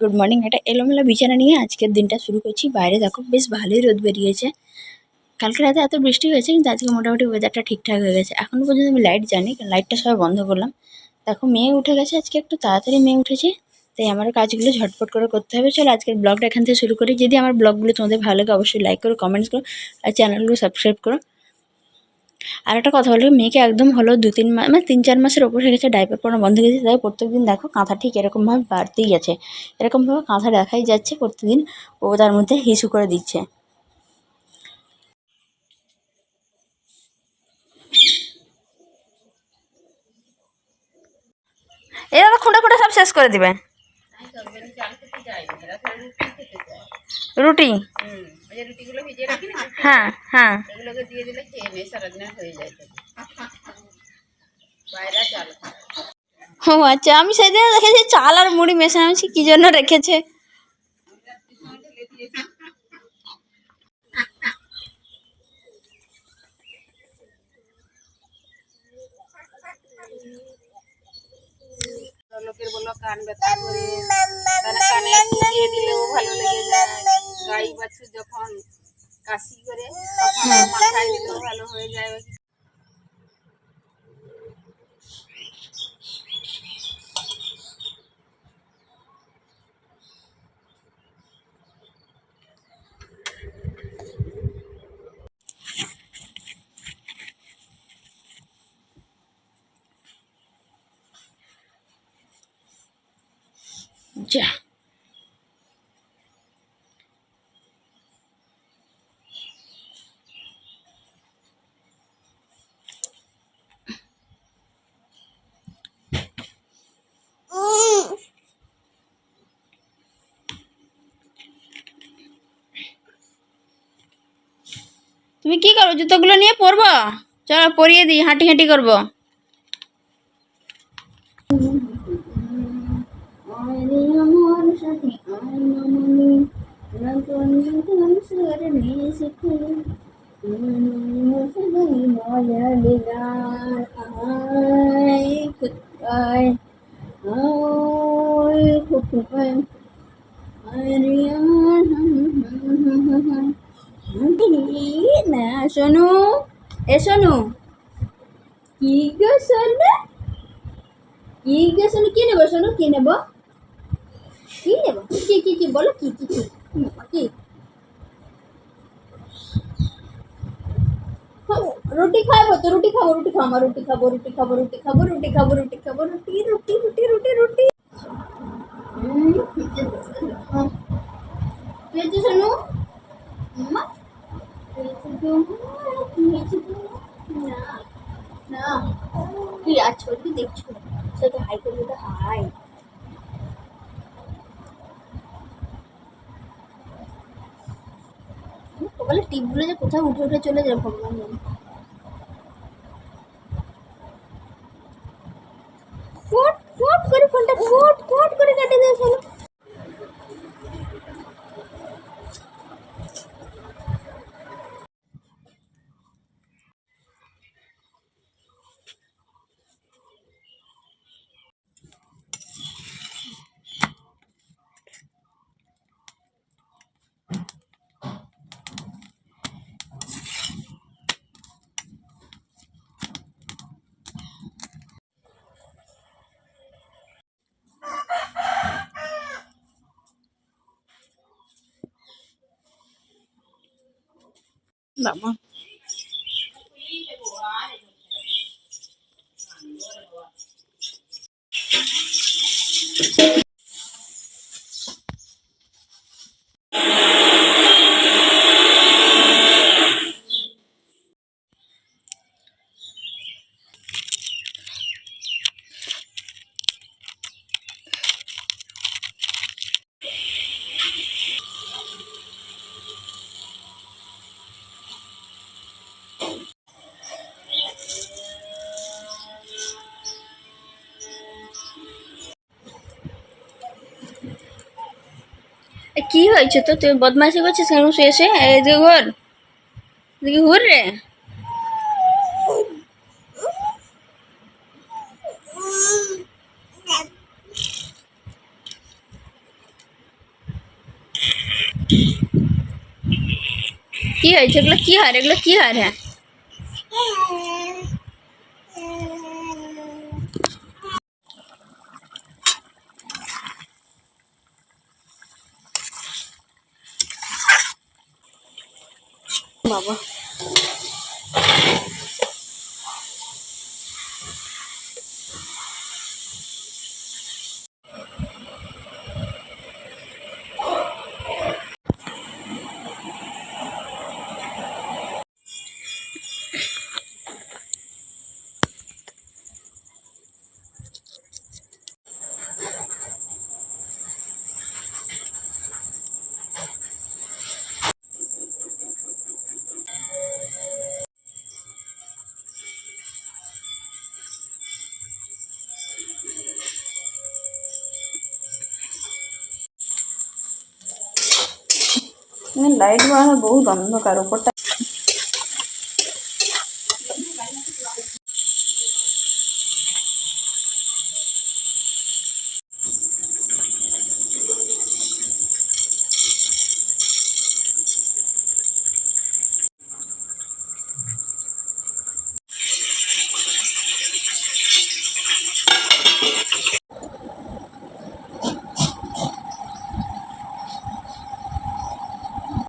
Good morning একটা এলোমেলো বিছানা নিয়ে আজকের দিনটা শুরু করছি। বাইরে দেখো বেশ ভালোই রোদ বেরিয়েছে। কালকে রাতে এত বৃষ্টি হয়েছে, কিন্তু আজকে মোটামুটি ওয়েদারটা ঠিকঠাক হয়ে গেছে। এখনও পর্যন্ত আমি লাইট জানি লাইটটা সবাই বন্ধ করলাম। দেখো মেয়ে উঠে গেছে, আজকে একটু তাড়াতাড়ি মেয়ে উঠেছে, তাই আমার কাজগুলো ঝটপট করে করতে হবে। চলো, আজকের ব্লগটা এখান থেকে শুরু করি। যদি আমার ব্লগগুলো তোমাদের ভালো লাগে, অবশ্যই লাইক করো কমেন্টস করো, আর চ্যানেলগুলো সাবস্ক্রাইব করো। আর একটা কথা বলব মেয়েকে একদম হলো দু তিন মাস মানে তিন চার মাসের ওপর হয়ে গেছে ডাইপার পরানো বন্ধ হয়ে গেছে তাই প্রত্যেকদিন দেখো কাঁথা ঠিক এরকমভাবে বাড়তেই আছে এরকমভাবে কাঁথা দেখাই যাচ্ছে প্রতিদিন ও তার মধ্যে হিসু করে দিচ্ছে। এরা তো খুঁটে খুঁটে সব শেষ করে দিবে রুটি যে রুটিগুলো ভিজিয়ে রাখি না হ্যাঁ হ্যাঁ। এগুলোকে দিয়ে দিলে খেয়ে নিয়ে সারাদিনের হয়ে যায়। বাইরে চাল ও আচ্ছা আমি সেদিন দেখেছি চাল আর মুড়ি মেশামেশি কি জন্য রেখেছে? লোকের কান ব্যথা করে কানে দিয়ে দিলেও কাশি করে তখন মাথায় দিলেও ভালো হয়ে যায়। যা। তুমি কি করো জুতোগুলো নিয়ে পরবো চলো পরিয়ে দিই হাঁটি হাঁটি করব না শোনু, এ শোনু। কি গো শোনু? কি গো শোনু? কি নেব শোনু? কি নেব? কি নেব? কি কি কি বলো? কি কি কি? কি রুটি খাব তো, রুটি খাব রুটি খাব রুটি খাব রুটি খাব রুটি খাব রুটি খাব রুটি খাব রুটি রুটি রুটি রুটি রুটি হুম, পেয়েছ শোনু মা পেয়েছ তো? পেয়েছ তো? না না ছবি দেখছ? সে তো হাই করবে তো হাই। বলে টিপগুলো যে কোথায় উঠে উঠে চলে যাবে ভগবান বাবা এ, কি হয়েছে তো? তুই বদমাইশি করছিস কেন? শুয়ে এসে, এই যে ঘর। এদিকে ঘুর রে? কি হয়েছে? এগুলো কি হার এগুলো কি হার হ্যাঁ 宝宝。লাইট বাড়ানো বহুত অন্ধকার উপরটা